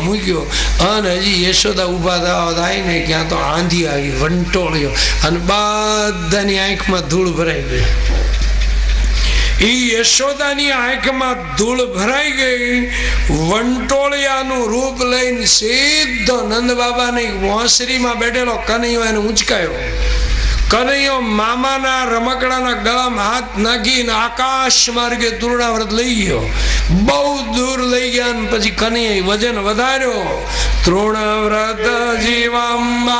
મૂક્યો. અને હજી યશોદા ઊભા થવા થાય ને ક્યાં તો આંધી આવી, વંટોળ્યો. અને બધાની આંખમાં ધૂળ ભરાઈ ગઈ. એ યશોદાની આંખમાં ધૂળ ભરાઈ ગઈ, વંટોળિયાનું રૂપ લઈને સીધો નંદ બાબાની વાંસરીમાં બેઠેલો કનૈયો એને ઉંચકાયો કનૈયો મામાના રમકડાના ગળામાં હાથ નાખીને આકાશ માર્ગે તુરણાવ્રત લઈ ગયો. બહુ દૂર લઈ ગયા ને પછી કનૈયા વજન વધાર્યો. તૃણવ્રત જીવંબાવર્યતી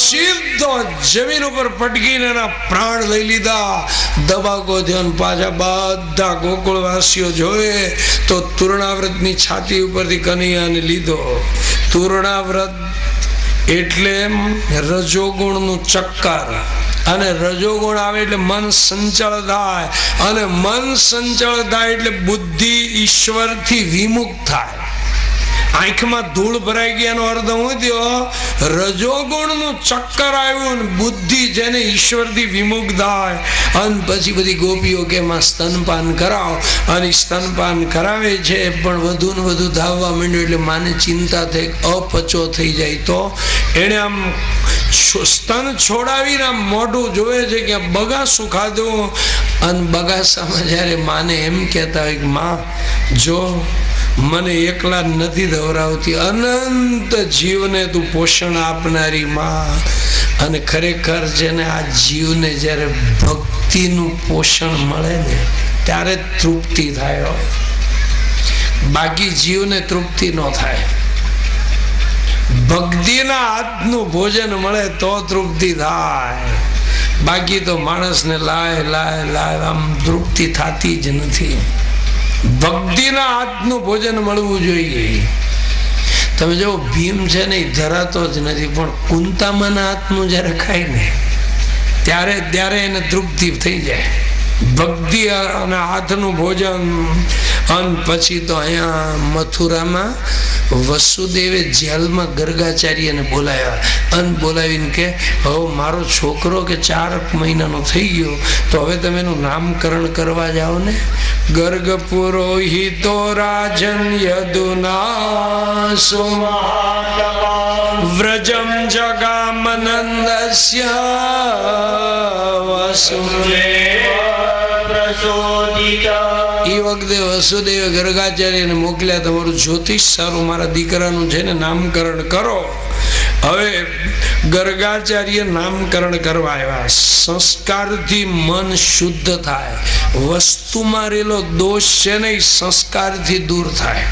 સીધો જમીન ઉપર પટકીને એના પ્રાણ લઈ લીધા. દબાકો ધ્યાન પાછા બધા ગોકુળવાસીઓ જોયે તો તુરણાવ્રતની છાતી ઉપરથી કનૈયાને લીધો. તૂર્ણાવ્રત એટલે રજોગુણનું ચક્કર. અને રજોગુણ આવે એટલે મન સંચળ થાય. અને મન સંચળ થાય એટલે બુદ્ધિ ઈશ્વરથી વિમુખ થાય. આંખમાં ધૂળ ભરાઈ ગયાનો અર્થ હું થયો? રજોગુણનું ચક્કર આવ્યું ને બુદ્ધિ જેને ઈશ્વરથી વિમુખ થાય. અને પછી બધી ગોપીઓ કે એમાં સ્તનપાન કરાવો. અને સ્તનપાન કરાવે છે, પણ વધુ ને વધુ ધાવવા માંડ્યું એટલે માને ચિંતા થઈ, અપચો થઈ જાય. તો એણે આમ સ્તન છોડાવીને આમ મોઢું જોવે છે કે બગાસું ખાધું. અને બગાસામાં જ્યારે માને એમ કહેતા હોય કે, માં, જો મને એકલા નથી દવરાવતી. અનંત જીવને તું પોષણ આપનારી માં. અને ખરેખર જેને આ જીવને જ્યારે ભક્તિનું પોષણ મળે ને, ત્યારે તૃપ્તિ થાય બાકી જીવને તૃપ્તિ ન થાય. ભક્તિના હાથનું ભોજન મળે તો તૃપ્તિ થાય. બાકી તો માણસને લાય લાય લાય, આમ તૃપ્તિ થતી જ નથી. ભક્તિના હાથનું ભોજન મળવું જોઈએ. તમે જો ભીમ છે ને એ ધરાતો જ નથી, પણ કુંતામાના હાથનું જ્યારે ખાય ને, ત્યારે ત્યારે એને તૃપ્તિ થઈ જાય. ભક્તિ અને હાથનું ભોજન અને પછી તો અહીંયા મથુરામાં વસુદેવે જેલમાં ગર્ગાચાર્યને બોલાવ્યા અને બોલાવીને કે હવે મારો છોકરો કે ચાર મહિનાનો થઈ ગયો, તો હવે તમે એનું નામકરણ કરવા જાઓ ને? ગર્ગ પુરોહિતો રાજન યદુના વ્રજમ જગામનંદસ્ય વસુદેવ વખતે વસુદેવ ગર્ગાચાર્યને મોકલ્યા, તમારું જ્યોતિષ સારું, મારા દીકરાનું છે ને નામકરણ કરો. હવે ગર્ગાચાર્ય નામકરણ કરવા આવ્યા. સંસ્કારથી મન શુદ્ધ થાય. વસ્તુમાં રહેલો દોષ છે ને સંસ્કારથી દૂર થાય.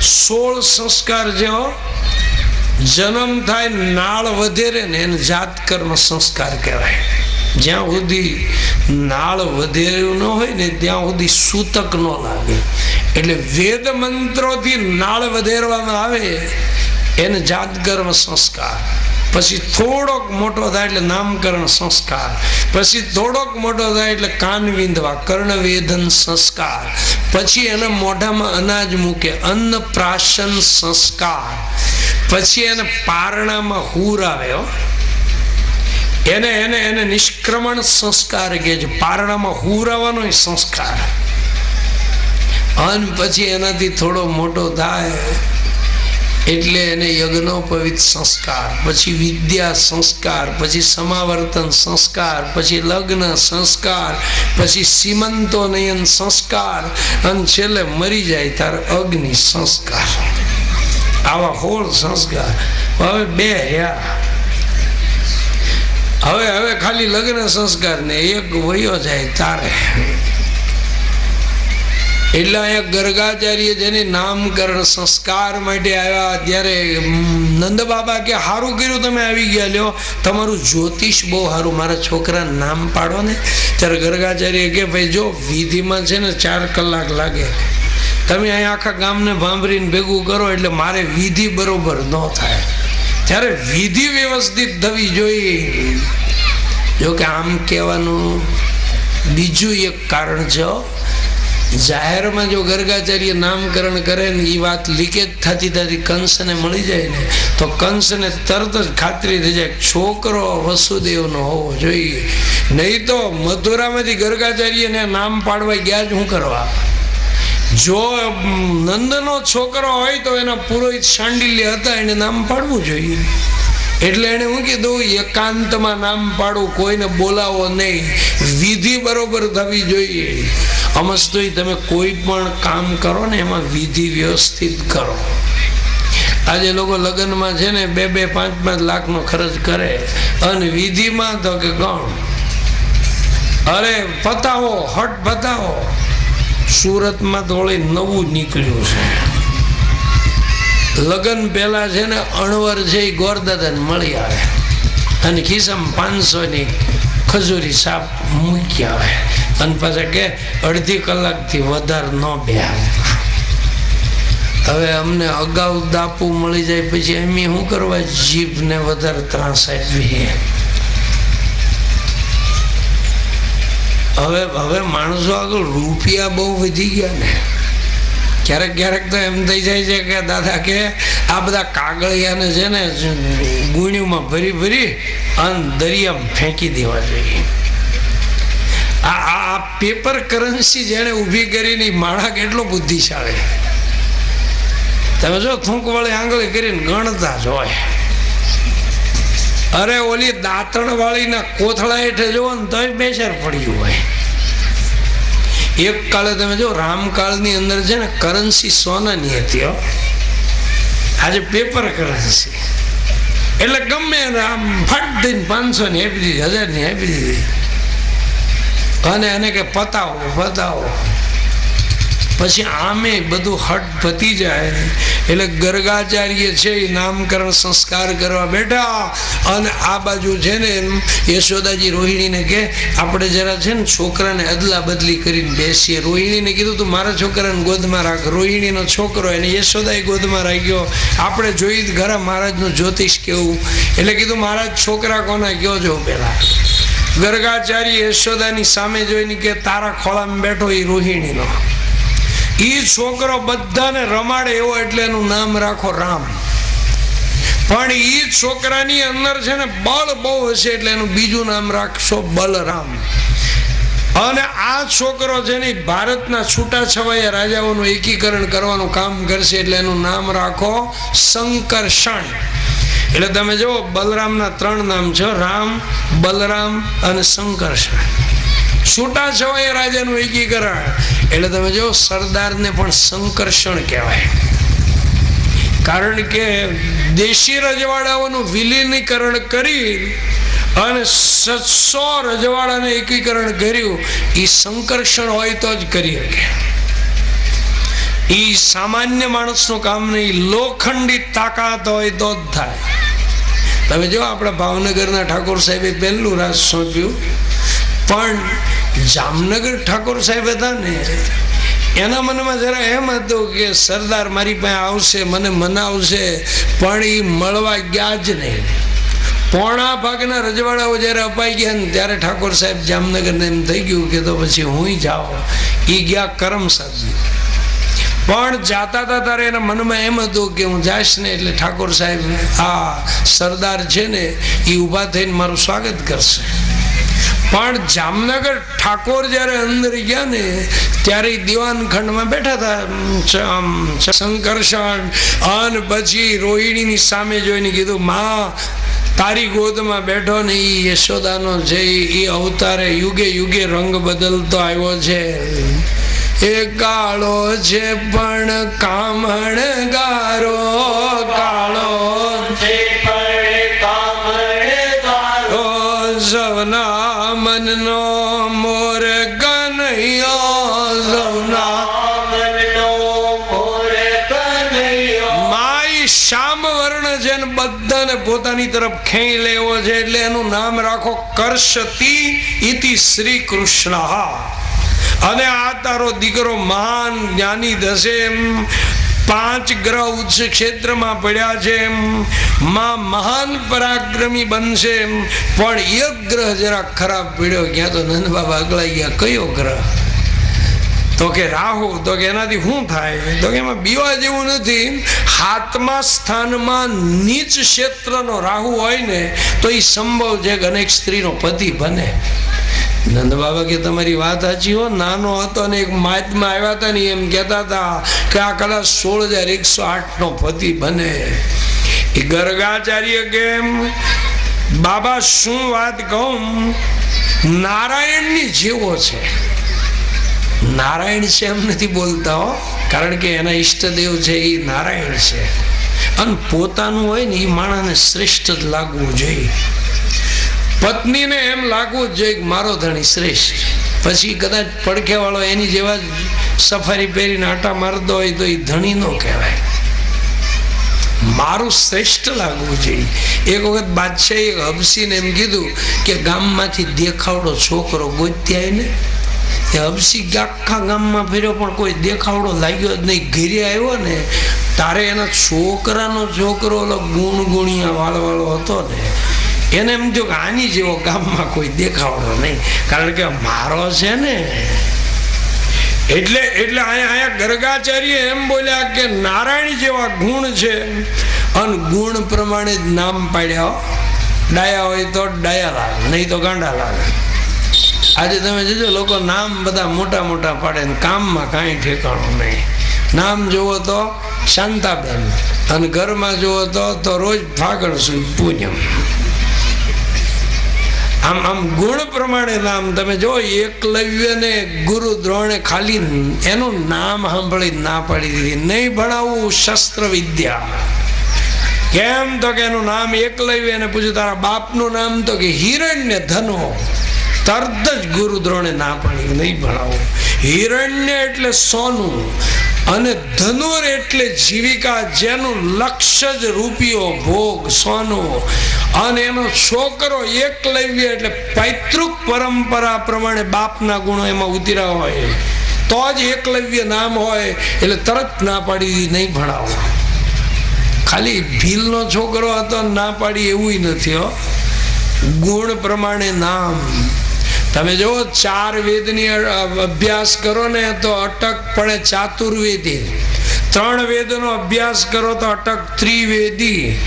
સોળ સંસ્કાર જેવો જન્મ થાય, નાળ વધેરે ને એને જાત કર્મ સંસ્કાર કહેવાય. જ્યાં સુધી નાળ વધેરું ન હોય ને ત્યાં સુધી સૂતક ન લાગે. એટલે વેદ મંત્રોથી નાળ વધેરવામાં આવે એને જાતકર્મ સંસ્કાર. પછી થોડોક મોટો થાય એટલે નામકરણ સંસ્કાર. પછી થોડોક મોટો થાય એટલે કાન વિંધવા કર્ણવેદન સંસ્કાર. પછી એને મોઢામાં અનાજ મૂકે, અન્ન પ્રાશન સંસ્કાર. પછી એને પારણામાં હુર આવે, હો. એને એને એને નિષ્ક્રમણ સંસ્કાર કે છે. પારણામાં હુરાવાનો સંસ્કાર. અને પછી એનાથી થોડો મોટો થાય એટલે એને યજ્ઞોપવિત સંસ્કાર, પછી વિદ્યા સંસ્કાર, પછી સમાવર્તન સંસ્કાર, પછી લગ્ન સંસ્કાર, પછી સીમંતો નયન સંસ્કાર, અને છેલ્લે મરી જાય ત્યારે અગ્નિ સંસ્કાર. આવા હોળ સંસ્કાર. હવે બે રહ્યા. હવે હવે ખાલી લગ્ન સંસ્કાર ને એક વયો જાય તારે. એટલે અહીંયા ગર્ગાચાર્ય જેને નામકરણ સંસ્કાર માટે આવ્યા. ત્યારે નંદ બાબા કે સારું કર્યું તમે આવી ગયા લ્યો. તમારું જ્યોતિષ બહુ સારું મારા છોકરા નામ પાડો ને. ત્યારે ગર્ગાચાર્ય કે, ભાઈ, જો વિધિમાં છે ને ચાર કલાક લાગે. તમે અહીંયા આખા ગામને ભાંભરીને ભેગું કરો એટલે મારે વિધિ બરોબર ન થાય. ત્યારે વિધિ વ્યવસ્થિત થવી જોઈએ, જો કે આમ કહેવાનું બીજું એક કારણ છે જાહેરમાં જો ગર્ગાચાર્ય નામકરણ કરે ને એ વાત લીકેજ થતી થતી કંસને મળી જાય ને, તો કંસને તરત જ ખાતરી થઈ જાય છોકરો વસુદેવનો હોવો જોઈએ. નહીં તો મથુરામાંથી ગર્ગાચાર્યને નામ પાડવા ગયા જ શું કરવા. જો નંદનો છોકરો હોય તો એના પુરોહિત શાંડિલ્ય હતા, એને નામ પાડવું જોઈએ. એટલે એને હું કીધું, એકાંતમાં નામ પાડવું કોઈને બોલાવો નહીં. વિધિ બરોબર થવી જોઈએ. અમસ્તોય તમે કોઈ પણ કામ કરો ને, એમાં વિધિ વ્યવસ્થિત કરો. આજે લોકો લગ્નમાં છે ને, બે બે, પાંચ પાંચ લાખનો ખર્ચ કરે. અને વિધિમાં તો કે ગણ અરે, પતાવો, હટ, પતાવો. સુરતમાં ધોળે નવું નીકળ્યું છે. લગ્ન પહેલાં છે ને અણવર છે એ ગોરદાદાને મળી આવે. અને ખિસ્સામાં પાંચસોની ખજૂરી સાપ મૂકી આવે. અને પાછા કે અડધી કલાકથી વધારે ન બેહાર હવે અમને અગાઉ દાપુ મળી જાય, પછી એમ શું કરવા? જીભને વધારે ત્રાસ આપી હવે હવે માણસો આગળ રૂપિયા બહુ વધી ગયા ને. ક્યારેક ક્યારેક તો એમ થઈ જાય છે કે દાદા કે આ બધા કાગળિયાને છે ને, ગુણ્યુંમાં ભરી ભરી અને દરિયામાં ફેંકી દેવા જોઈએ. આ આ પેપર કરન્સી જેણે ઊભી કરીને માળા કેટલો બુદ્ધિશાળી. તમે જો થૂંક વળે આંગળી કરીને ગણતા જ હોય. અરે ઓલી દાંતણ વાળીના કોથળા હેઠે જુઓ ને તોય બેસર પડ્યું હોય. એક કાળે તમે જો રામકાળની અંદર છે ને કરન્સી સોનાની હતી આજે પેપર કરન્સી. એટલે ગમે એને આમ ફટ દઈને પાંચસો ની આપી દીધી હજારની આપી દીધી. અને એને કે પતાવો પતાવો. પછી આમે બધું હટ પતી જાય. એટલે ગર્ગાચાર્ય છે નામકરણ સંસ્કાર કરવા બેઠા. અને આ બાજુ છે ને યશોદાજી રોહિણીને કે, આપણે જરા છે ને છોકરાને અદલા બદલી કરીને બેસીએ. રોહિણીને કીધું તું, મારા છોકરાને ગોદમાં રાખ. રોહિણીનો છોકરો એને યશોદાએ ગોદમાં રાખ્યો. આપણે જોઈ ઘરે મહારાજનું જ્યોતિષ કેવું. એટલે કીધું, મહારાજ, છોકરા કોના? કયો જો પેલા? ગર્ગાચાર્ય યશોદાની સામે જોઈને કે, તારા ખોળામાં બેઠો એ રોહિણીનો. એ છોકરો બધાને રમાડે એવો એટલે એનું નામ રાખો રામ. પણ એ છોકરાની અંદર છે ને બળ બહુ હશે એટલે એનું બીજું નામ રાખશો બલરામ. અને આ છોકરો છે ને ભારતના છૂટાછવાયા રાજાઓનું એકીકરણ કરવાનું કામ કરશે એટલે એનું નામ રાખો શંકરષણ એટલે તમે જુઓ, બલરામના ત્રણ નામ છે, રામ, બલરામ અને શંકરષણ છૂટા છવાયા રાજાનું એકીકરણ. એટલે તમે જો સરદારને પણ સંકર્ષણ કહેવાય. કારણ કે દેશી રજવાડાઓનું વિલીનીકરણ કરી અને સત્સો રજવાડાને એકીકરણ કર્યું એ સંકર્ષણ હોય તો જ કરી શકે. એ સામાન્ય માણસનું કામ નહીં લોખંડી તાકાત હોય તો જ થાય. તમે જો આપણા ભાવનગરના ઠાકોર સાહેબે પહેલું રાજ સોંપ્યું, પણ જામનગર ઠાકોર સાહેબ હતા ને, એના મનમાં જરા એમ હતું કે સરદાર મારી પાસે આવશે, મને મનાવશે, પણ એ મળવા ગયા જ નહીં. પોણા ભાગના રજવાડાઓ જ્યારે અપાઈ ગયા ને, ત્યારે ઠાકોર સાહેબ જામનગરને એમ થઈ ગયું કે તો પછી હું જાઓ એ ગયા કરમસદ પણ જાતા હતા ત્યારે એના મનમાં એમ હતું કે હું જાઈશ ને એટલે ઠાકોર સાહેબ આ સરદાર છે ને એ ઊભા થઈને મારું સ્વાગત કરશે. પણ જામનગર ઠાકોર જ્યારે અંદર ગયા ને, ત્યારે દિવાન ખંડમાં બેઠા હતા શંકરષણ, અને પછી રોહિણીની સામે જોઈને કીધું, માં, તારી ગોદમાં બેઠો ને એ યશોદાનો છે એ અવતારે યુગે યુગે રંગ બદલતો આવ્યો છે. એ કાળો છે પણ કામણ ગારો, કાળો બધાને પોતાની તરફ ખેંચી લેવો છે એટલે એનું નામ રાખો કરશતી ઇતિ શ્રી કૃષ્ણ અને આ તારો દીકરો મહાન જ્ઞાની એમ. પાંચ ગ્રહ ઉચ્ચ ક્ષેત્રમાં પડ્યા છે એમ. માં મહાન પરાક્રમી બનશે એમ. પણ એક ગ્રહ જરા ખરાબ પડ્યો, ક્યાં તો નંદ બાબા અગલાઈ ગયા. કયો ગ્રહ? તો કે રાહુ, તો કે એનાથી શું થાય? તો કે એમાં બીવા જેવું નથી. હાથમાં સ્થાનમાં નીચ ક્ષેત્રનો રાહુ હોય ને, તો એ સંભવ છે કે અનેક સ્ત્રીનો પતિ બને. નંદ બાબા કે તમારી વાત સાચી હો, નાનો હતો ને એક મહાત્મા આવ્યા હતા ને, એમ કહેતા હતા કે આ કદાચ સોળ હજાર એકસો આઠનો પતિ બને. એ ગર્ગાચાર્ય કેમ? બાબા શું વાત કહું? નારાયણની જેવો છે. નારાયણ છે એમ નથી બોલતા હો. કારણ કે એના ઈષ્ટદેવ છે એ નારાયણ છે. અને પોતાનું હોય ને એ માણસને શ્રેષ્ઠ જ લાગવું જોઈએ. પત્નીને એમ લાગવું જ જોઈએ મારો ધણી શ્રેષ્ઠ પછી કદાચ પડખે વાળો એની જેવા જ સફારી પહેરીને આટા મારતો હોય તો એ ધણી નો કહેવાય. મારું શ્રેષ્ઠ લાગવું જોઈએ. એક વખત બાદશાહે હબસીને એમ કીધું કે ગામમાંથી દેખાવડો છોકરો ગોત્યાય આવીને એ હબસી આખા ગામમાં ફેર્યો, પણ કોઈ દેખાવડો લાગ્યો જ નહીં. ઘેરે આવ્યો ને, તારે એના છોકરાનો છોકરો ઓલો ગુણ ગુણિયા વાળવાળો હતો ને, એને એમ જો કે આની જેવો ગામમાં કોઈ દેખાવડો નહીં. કારણ કે મારો છે ને, એટલે એટલે અહીંયા અહીંયા ગર્ગાચાર્ય એમ બોલ્યા કે નારાયણ જેવા ગુણ છે. અને ગુણ પ્રમાણે જ નામ પાડ્યા ડાયા હોય તો ડાયા લાગે, નહીં તો ગાંડા લાગે. આજે તમે જોજો, લોકો નામ બધા મોટા મોટા પાડે કામમાં કાંઈ ઠેકાણું નહીં. નામ જુઓ તો શાંતાબેન અને ઘરમાં જુઓ તો તો રોજ ફાગણ સુધી પૂજમ આમ આમ ગુણ પ્રમાણે નામ તમે જો એકલવ્યને ગુરુ દ્રોણે ખાલી એનું નામ સાંભળી ના પાડી દીધી. નહીં ભણાવું શસ્ત્ર વિદ્યા. કેમ તો કે એનું નામ એકલવ્ય એને પૂછ્યું, તારા બાપનું નામ તો કે હિરણ્ય ધનો. તરત જ ગુરુ દ્રોણે ના પાડી, નહીં ભણાવો. હિરણ્ય એટલે સોનું અને ધનુર એટલે જીવિકા, જેનું લક્ષ્ય જ રૂપિયો, ભોગ, સોનો. અને એનો છોકરો એકલવ્ય એટલે પૈતૃક પરંપરા પ્રમાણે બાપના ગુણો એમાં ઉતર્યા હોય. તો જ એકલવ્ય નામ હોય, એટલે તરત ના પાડી, નહીં ભણાવો. ખાલી ભીલનો છોકરો હતો, ના પાડી, એવું નથી, હો. ગુણ પ્રમાણે નામ. તમે જો ચાર વેદની અભ્યાસ કરો ને તો અટક પડે ચાતુર્વેદી. ત્રણ વેદનો અભ્યાસ કરો તો અટક ત્રિવેદી.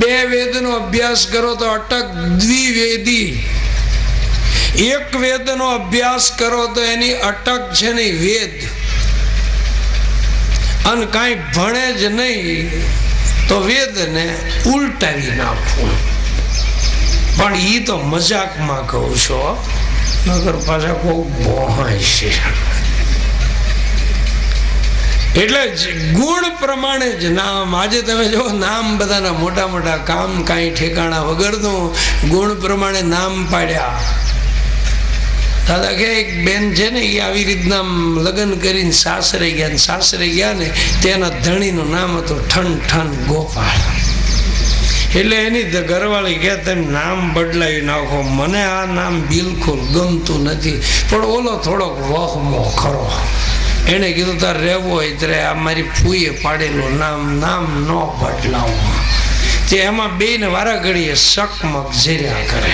બે વેદનો અભ્યાસ કરો તો અટક દ્વિવેદી. એક વેદનો અભ્યાસ કરો તો એની અટક છે ને વેદ. અને કાંઈ ભણે જ નહીં તો વેદને ઉલટાવી નાખવું. પણ એ તો મજાકમાં કહું છો. નગર પાછા કોઈ છે એટલે ગુણ પ્રમાણે જ નામ, આજે તમે જો નામ બધાના મોટા મોટા કામ કાંઈ ઠેકાણા વગરનું ગુણ પ્રમાણે નામ પાડ્યા. દાદા કે એક બેન છે ને, એ આવી રીતના લગ્ન કરીને સાસરે ગયા ને, સાસરે ગયા ને, તેના ધણીનું નામ હતું ઠન ઠન ગોપાલ. એટલે એની ઘરવાળી કે તમે નામ બદલાવી નાખો. મને આ નામ બિલકુલ ગમતું નથી. પણ ઓલો થોડોક વહમો ખરો. એણે કીધું, તાર રહેવો હોય ત્યારે આ મારી ફૂઈએ પાડેલું નામ નામ ન બદલાવું. તે એમાં બેને વારા ઘડીએ શકમક ઝેર્યા કરે.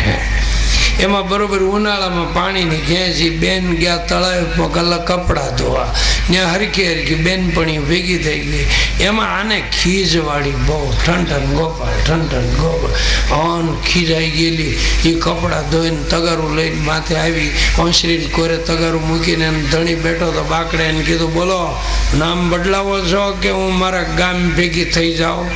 એમાં બરોબર ઉનાળામાં પાણીની ખેંચી બેન ગયા તળાવમાં કલાક કપડાં ધોવા. ત્યાં હરખી હરખી બેનપણી ભેગી થઈ ગઈ. એમાં આને ખીજવાળી બહુ ઠંઠન ગોપાલ ઠંઠન ગોપાલ. અન ખીજાઈ ગયેલી. એ કપડાં ધોઈને તગારું લઈને માથે આવી. હોંસરીને કોરે તગારું મૂકીને ધણી બેઠો તો બાકડે એને કીધું, બોલો, નામ બદલાવો છો કે હું મારા ગામ ભેગી થઈ જાઉં?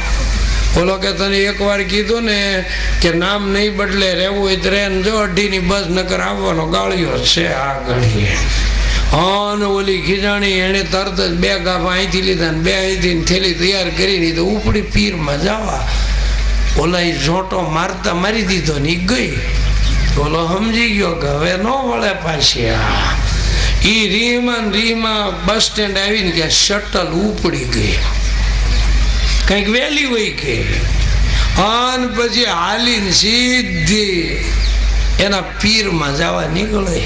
બોલો કે તને એકવાર કીધું ને કે નામ નહીં બદલે રહેવું હોય તો રહે ને જો અઢીની બસ, નકર આવવાનો ગાળ્યો છે આ ઘડીએ. અને ઓલી ખીજાણી એણે તરત જ બે ગાભા અહીંથી લીધા ને બે અહીંથી થેલી તૈયાર કરી તો ઉપડી પીરમાં જવા. ઓલા ઝોંટો મારતા મારી દીધો ને ગઈ. ઓલો સમજી ગયો કે હવે ન વળે પાછી આ. ઈ રીમાં રીમાં બસ સ્ટેન્ડ આવીને કે શટલ ઉપડી ગઈ. કંઈક વહેલી હોય કે? અને પછી હાલીને સીધી એના પીરમાં જવા નીકળે.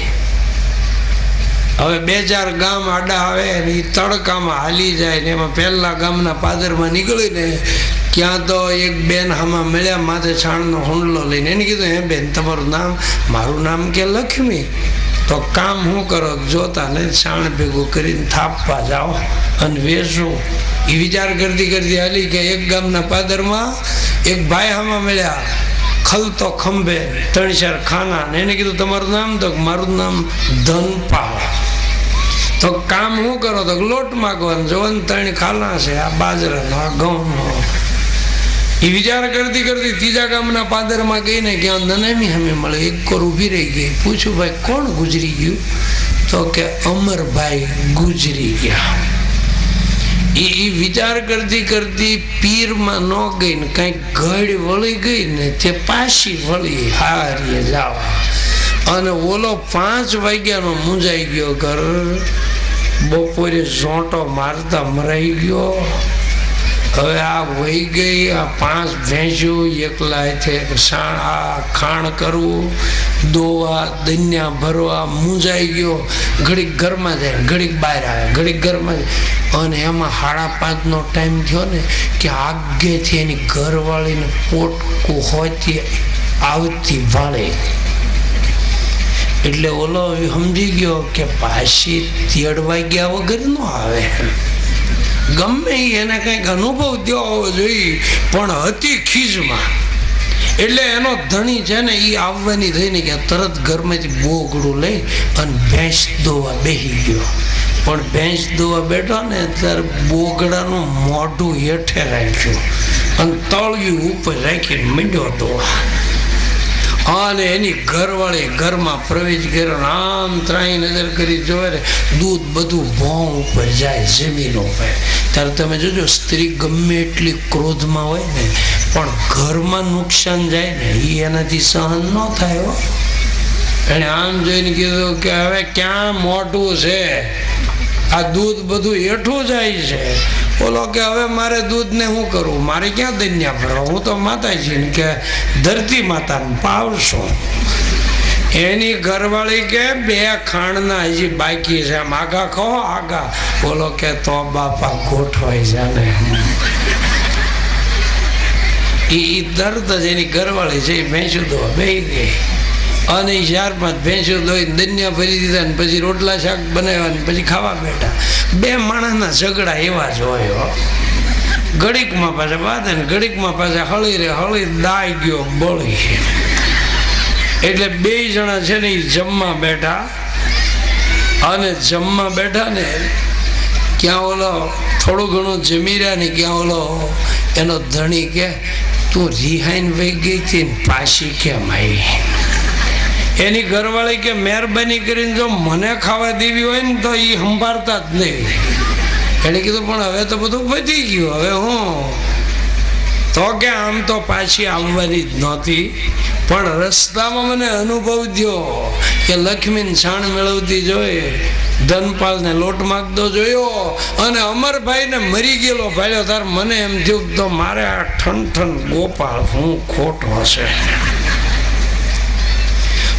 હવે બે ચાર ગામ આડા આવે ને એ તડકામાં હાલી જાય ને એમાં પહેલા ગામના પાદરમાં નીકળીને ક્યાં તો એક બેન આમાં મળ્યા માથે છાણનો હુંડલો લઈને એને કીધું, હે બેન, તમારું નામ, મારું નામ કે લક્ષ્મી? તો કામ શું કરો? જોતા ને છાણ ભેગું કરીને થાપવા જાઓ અને વેચો. એ વિચાર કરતી કરતી હાલી કે એક ગામના પાદરમાં એક ભાઈ હામાં મળ્યા, ખલતો ખંભે ત્રણ ચાર ખાના ને એને કીધું, તમારું નામ તો મારું નામ ધનપાળ તો કામ શું કરો? તો લોટ માગવાનું. જોવાનું ત્રણ ખાના છે, આ બાજરાનો, આ ઘઉંનો. એ વિચાર કરતી કરતી ત્રીજા ગામના પાદરમાં ગઈને ક્યાં નનામી સામે મળે, એક કોર ઊભી રહી ગઈ. પૂછ્યું, ભાઈ, કોણ ગુજરી ગયું? તો કે, અમરભાઈ ગુજરી ગયા. એ એ વિચાર કરતી કરતી પીરમાં ન ગઈ ને કંઈક ઘડ વળી ગઈ ને તે પાછી વળી હારીએ જાવ. અને ઓલો પાંચ વાગ્યાનો મૂંઝાઈ ગયો ઘર. બપોરે ઝોંટો મારતા મરાઈ ગયો. હવે આ વહી ગઈ, આ પાંચ ભેંસ્યું એકલા છે. આ ખાણ કરવું, દોવા, દન્યા ભરવા, મૂંઝાઈ ગયો. ઘડીક ઘરમાં જાય, ઘડીક બહાર આવે, ઘડીક ઘરમાં અને એમાં સાડા પાંચનો ટાઈમ થયો ને કે આગેથી એની ઘરવાળીને પોટકું હોતી આવતી વાળે. એટલે ઓલો સમજી ગયો કે પાછી તેડવા ગયા વગર ન આવે. ગમે એને કંઈક અનુભવ થયો હોવો જોઈએ, પણ હતી ખીજમાં. એટલે એનો ધણી છે ને એ આવવાની થઈને કે તરત ઘરમાંથી બોગડું લઈ અને ભેંસ દોવા બેસી ગયો. પણ ભેંસ દોવા બેઠો ને ત્યારે બોગડાનું મોઢું હેઠે રાખ્યું. અને તળિયું ઉપર રાખીને મીંડ્યો દોવા. અને એની ઘરવાળી ઘરમાં પ્રવેશ કર્યો આમ ત્રાઈ નજર કરી જોવે ને દૂધ બધું ભોં ઉપર જાય, જમીન પર ત્યારે તમે જોજો, સ્ત્રી ગમે એટલી ક્રોધમાં હોય ને, પણ ઘરમાં નુકસાન જાય ને એ એનાથી સહન ન થાય એણે આમ જોઈને કીધું કે હવે ક્યાં મોટું છે? આ દૂધ બધું હેઠું જાય છે. બોલો કે હવે મારે દૂધને શું કરવું મારે ક્યાં દન્યા ભરવા? હું તો માતાજી કે, ધરતી માતાને પાવશો. એની ઘરવાળી કે, બે ખાણના હજી બાકી છે. આમ આગા કહો આગા બોલો કે, તો બાપા ગોઠવાઈ જાને. એ દર્દ જ એની ઘરવાળી છે, એ ભેંસું દોવા બે ગઈ. અને ચાર પાંચ ભેંસો દોઈ દન્યા ભરી દીધા ને પછી રોટલા શાક બનાવ્યા ને પછી ખાવા બેઠા. બે માણસના ઝઘડા એવા જ હોય ઘડીકમાં પાછા બાંધે ને ઘડીકમાં પાછા હળી રે, હળી દાઈ ગયો, બળી એટલે બે જણા છે ને એ જમવા બેઠા. અને જમવા બેઠા ને ક્યાં ઓલો થોડું ઘણું જમી રહ્યા ને ક્યાં ઓલો એનો ધણી કે, તું રિહાઈન વહી ગઈ હતી ને પાછી કેમ આવી એની ઘરવાળી કે મહેરબાની કરીને જો મને ખાવા દેવી હોય ને તો એ સંભાળતા જ નહીં. એણે કીધું, પણ હવે તો બધું પતી ગયું, હવે હું? તો કે, આમ તો પાછી આવવાની જ નહોતી, પણ રસ્તામાં મને અનુભવ થયો કે લક્ષ્મીને છાણ મેળવતી જોઈએ ધનપાલને લોટ માગતો જોયો અને અમરભાઈને મરી ગયેલો ભાડ્યો તાર મને એમ થયું તો મારે આ ઠન ઠન ગોપાળ, હું ખોટો હશે.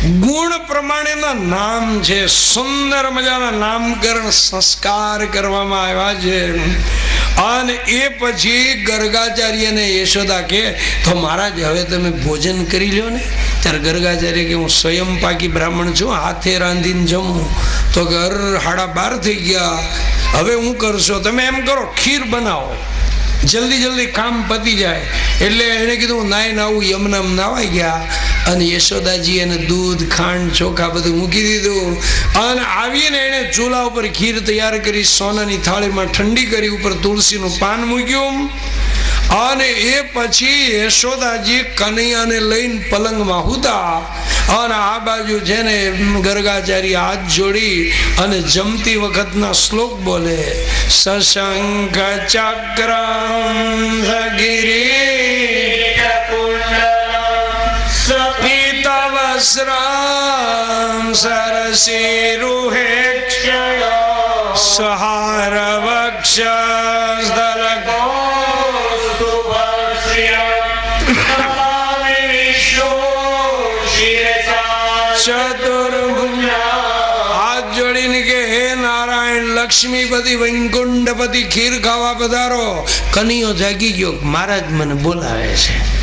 ગુણ પ્રમાણેના નામ છે, સુંદર મજાના નામકરણ સંસ્કાર કરવામાં આવ્યા છે. અને એ પછી ગર્ગાચાર્યને યશોદા કે તો મહારાજ, હવે તમે ભોજન કરી લો ને. ત્યારે ગર્ગાચાર્ય કે હું સ્વયં પાકી બ્રાહ્મણ છું, હાથે રાંધીને જમું. તો ઘર હાડા બાર થઈ ગયા. હવે હું કરશો તમે એમ કરો, ખીર બનાવો. જલ્દી જલ્દી કામ પતી જાય. એટલે એણે કીધું નાય નાવું યમનામ નાવાઈ ગયા. અને યશોદાજી એને દૂધ, ખાંડ, ચોખા બધું મૂકી દીધું. અને આવીને એણે ચૂલા ઉપર ખીર તૈયાર કરી, સોનાની થાળીમાં ઠંડી કરી, ઉપર તુલસીનું પાન મૂક્યું. અને એ પછી યશોદાજી કનૈયાને લઈને પલંગમાં હુતા અને આ બાજુ છે ને ગર્ગાચાર્ય હાથ જોડી અને જમતી વખતના શ્લોક બોલે, સશંખ ચક્ર ગિરી સપિત વસ્રામ સરસી રૂહે સહાર વક્ષ હાથ જોડીને કે, હે નારાયણ, લક્ષ્મીપતિ, વૈકુંઠપતિ, ખીર ખાવા પધારો. કનૈયો જાગી ગયો. મહારાજ મને બોલાવે છે.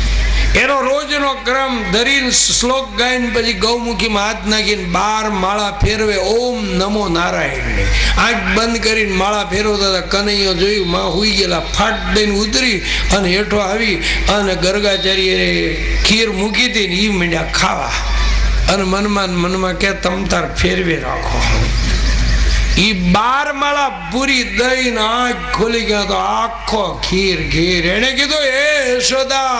એનો રોજનો ક્રમ ધરીને શ્લોક ગાઈને પછી ગૌમુખીમાં હાથ નાખીને બાર માળા ફેરવે. ઓમ નમો નારાયણને. આંખ બંધ કરીને માળા ફેરવતા હતા. કનૈયો જોયું, માં હુઈ ગયેલા. ફાટ દઈને ઉતરી અને હેઠો આવી અને ગરગાચાર્યએ ખીર મૂકી હતી ને એ મીંડ્યા ખાવા. અને મનમાં મનમાં કે તમ તાર ફેરવી રાખો. ઈ બાર માળા પૂરી દઈને આંખ ખોલી ગયો તો આખો ખીર ખીર એને કીધું એ યશોદા,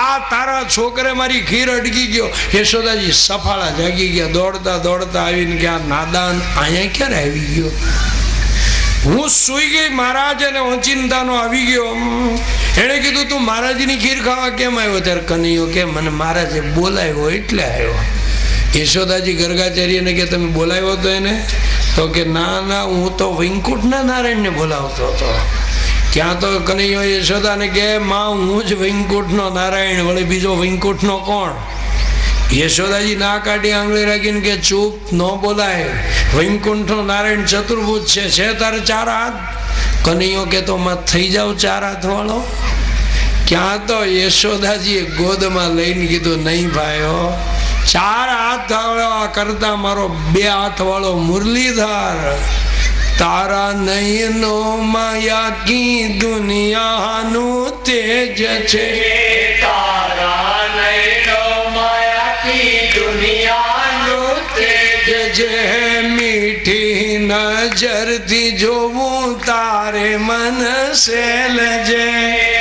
આ તારા છોકરે મારી ખીર અટકી ગયો. યશોદાજી સફાળા જાગી ગયા. દોડતા દોડતા આવીને કે આ નાદાન અહીંયા ક્યારે આવી ગયો? હું સુઈ ગઈ મહારાજ અને ઓચિંતાનો આવી ગયો. એણે કીધું, તું મહારાજની ખીર ખાવા કેમ આવ્યો? ત્યારે કનૈયો કે મને મહારાજે બોલાવ્યો એટલે આવ્યો. યશોદાજી ગર્ગાચાર્યને કે તમે બોલાવ્યો તો એને? તો કે, ના ના, હું તો વૈકુંઠના નારાયણને બોલાવતો હતો. ત્યાં તો કનૈયો યશોદાને કે, માં, હું જ વૈકુંઠનો નારાયણ, વળી બીજો વૈકુંઠનો કોણ? યશોદાજી ના કાઢી આંગળી રાખીને કે, ચૂપ, ન બોલાય. વૈકુંઠનો નારાયણ ચતુર્ભુજ છે છે તારે ચાર હાથ? કનૈયો કે, તો માં, થઈ જાવ ચાર હાથ વાળો. ક્યાં તો યશોદાજીએ ગોદમાં લઈને કીધું, નહીં ભાઈઓ ચાર હાથ વાળા કરતા મારો બે હાથ વાળો મુરલીધર. તારા નયનો માયા કી દુનિયાનું તેજ છે. તારા તેજ કે મીઠી નજરથી જોવું તારે મન સેલજે